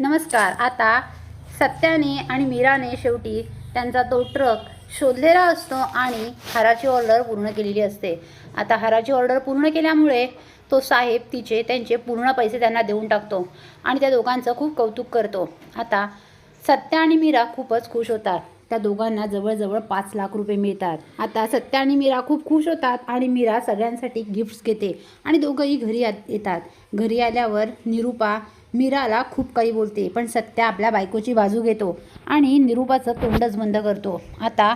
नमस्कार. आता सत्याने आणि मीराने शेवटी त्यांचा तो ट्रक शोधलेला असतो आणि हाराची ऑर्डर पूर्ण केलेली असते. आता हाराची ऑर्डर पूर्ण केल्यामुळे तो साहेब तिचे त्यांचे पूर्ण पैसे त्यांना देऊन टाकतो आणि त्या दोघांचं खूप कौतुक करतो. आता सत्या आणि मीरा खूपच खुश होतात. त्या दोघांना जवळजवळ पाच लाख रुपये मिळतात. आता सत्या आणि मीरा खूप खुश होतात आणि मीरा सगळ्यांसाठी गिफ्ट्स घेते आणि दोघंही घरी आ- येतात. घरी आल्यावर निरूपा मीराला खूप काही बोलते पण सत्या आपल्या बायकोची बाजू घेतो आणि निरूपाचं तोंडच बंद करतो. आता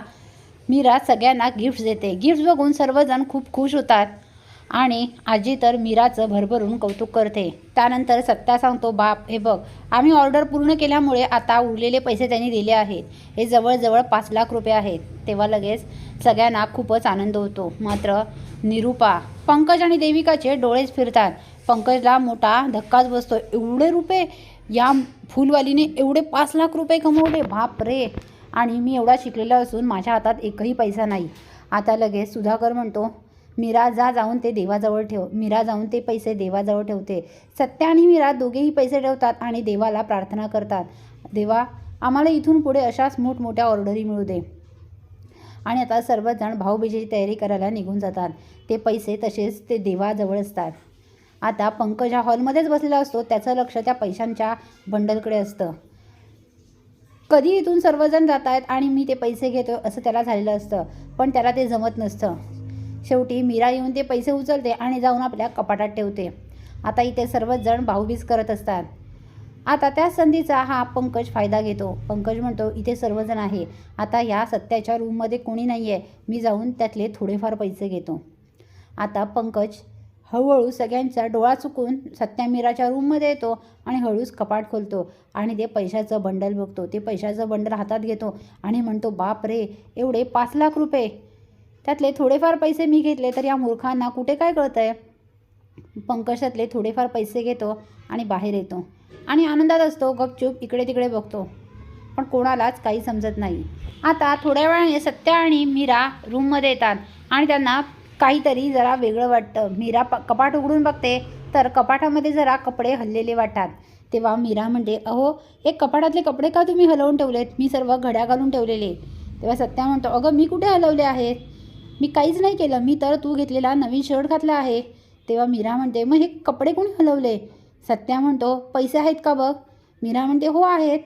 मीरा सगळ्यांना गिफ्ट्स देते. गिफ्ट्स बघून सर्वजण खूप खुश होतात आणि आजी तर मीराचं भरभरून कौतुक करते. त्यानंतर सत्या सांगतो बाप हे बघ आम्ही ऑर्डर पूर्ण केल्यामुळे आता उरलेले पैसे त्यांनी दिले आहेत. हे जवळजवळ पाच लाख रुपये आहेत. तेव्हा लगेच सगळ्यांना खूपच आनंद होतो. मात्र निरूपा पंकज आणि देविकाचे डोळेच फिरतात. पंकजला मोठा धक्काच बसतो एवढे रुपये या फुलवालीने एवढे पाच लाख रुपये कमवले. बाप रे. आणि मी एवढा शिकलेला असून माझ्या हातात एकही पैसा नाही. आता लगेच सुधाकर म्हणतो मीरा जा जाऊन ते देवाजवळ ठेव. मीरा जाऊन ते पैसे देवाजवळ ठेवते. सत्या आणि मीरा दोघेही पैसे ठेवतात आणि देवाला प्रार्थना करतात. देवा आम्हाला इथून पुढे अशाच मोठमोठ्या ऑर्डरी मिळू दे. आणि आता सर्वजण भाऊबीजेची तयारी करायला निघून जातात. ते पैसे तसेच ते देवाजवळ असतात. आता पंकज हा हॉलमध्येच बसलेला असतो त्याचं लक्ष त्या पैशांच्या बंडलकडे असतं. कधी इथून सर्वजण जात आहेत आणि मी ते पैसे घेतो असं त्याला झालेलं असतं पण त्याला ते जमत नसतं. शेवटी मीरा येऊन ते पैसे उचलते आणि जाऊन आपल्या कपाटात ठेवते. आता इथे सर्वच जण भाऊबीज करत असतात. आता त्या संधीचा हा पंकज फायदा घेतो. पंकज म्हणतो इथे सर्वजण आहे. आता ह्या सत्याच्या रूममध्ये कोणी नाही आहे मी जाऊन त्यातले थोडेफार पैसे घेतो. आता पंकज हळूहळू सगळ्यांचा डोळा चुकून सत्या मीराच्या रूममध्ये येतो आणि हळूच कपाट खोलतो. आणि ते पैशाचं बंडल बघतो. ते पैशाचं बंडल हातात घेतो आणि म्हणतो बाप रे एवढे पाच लाख रुपये. त्यातले थोडेफार पैसे मी घेतले तर या मूर्खांना कुठे काय कळतं आहे पंकजातले थोडेफार पैसे घेतो आणि बाहेर येतो. आणि आनंदात असतो गपचूप इकडे तिकडे बघतो. पण कोणालाच काही समजत नाही. आता थोड्या वेळाने सत्या आणि मीरा रूममध्ये येतात आणि त्यांना काहीतरी जरा वेगळं वाटतं. मीरा प कपाट उघडून बघते तर कपाटामध्ये जरा कपडे हललेले वाटतात तेव्हा मीरा म्हणते अहो हे कपाटातले कपडे का तुम्ही हलवून ठेवलेत? मी सर्व घड्या घालून ठेवलेले. तेव्हा सत्या म्हणतो अगं मी कुठे हलवले आहेत? मी काहीच नाही केलं. मी तर तू घेतलेला नवीन शर्ट घातला आहे. तेव्हा मीरा म्हणते मग हे कपडे कोणी हलवले? सत्या म्हणतो पैसे आहेत का बघ? मीरा म्हणते हो आहेत.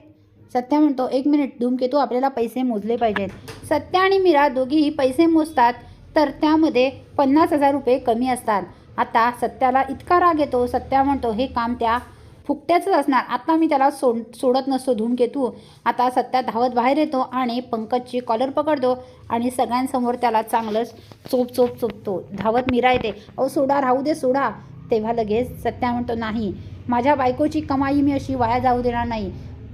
सत्या म्हणतो एक मिनिट धूमकेतू आपल्याला पैसे मोजले पाहिजेत. सत्या आणि मीरा दोघीही पैसे मोजतात. तर त्यामध्ये पन्नास हजार रुपये कमी असतात. आता सत्याला इतका राग येतो सत्या म्हणतो हे काम त्या फुकट्याचंच असणार. आता मी त्याला सोड सोडत नसतो धूमकेतू आता सत्या धावत बाहेर येतो आणि पंकजची कॉलर पकडतो आणि सगळ्यांसमोर त्याला चांगलंच चोप चोप चोपतो. धावत मीरा येते अहो सोडा राहू दे सोडा. तेव्हा लगेच सत्या म्हणतो नाही माझ्या बायकोची कमाई मी अशी वाया जाऊ देणार नाही.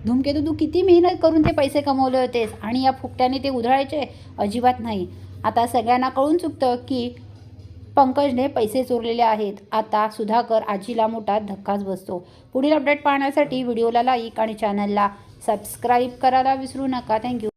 धूमकेतू तू किती मेहनत करून ते पैसे कमवले होतेस? आणि या फुकट्याने ते उधळायचे? अजिबात नाही. आता सगळ्यांना कळून चुकतं की पंकजने पैसे चोरलेले आहेत. आता सुधाकर आजीला मोठा धक्काच बसतो. पुढील अपडेट पाहण्यासाठी व्हिडिओला लाईक आणि चॅनलला सबस्क्राईब करायला विसरू नका. थँक्यू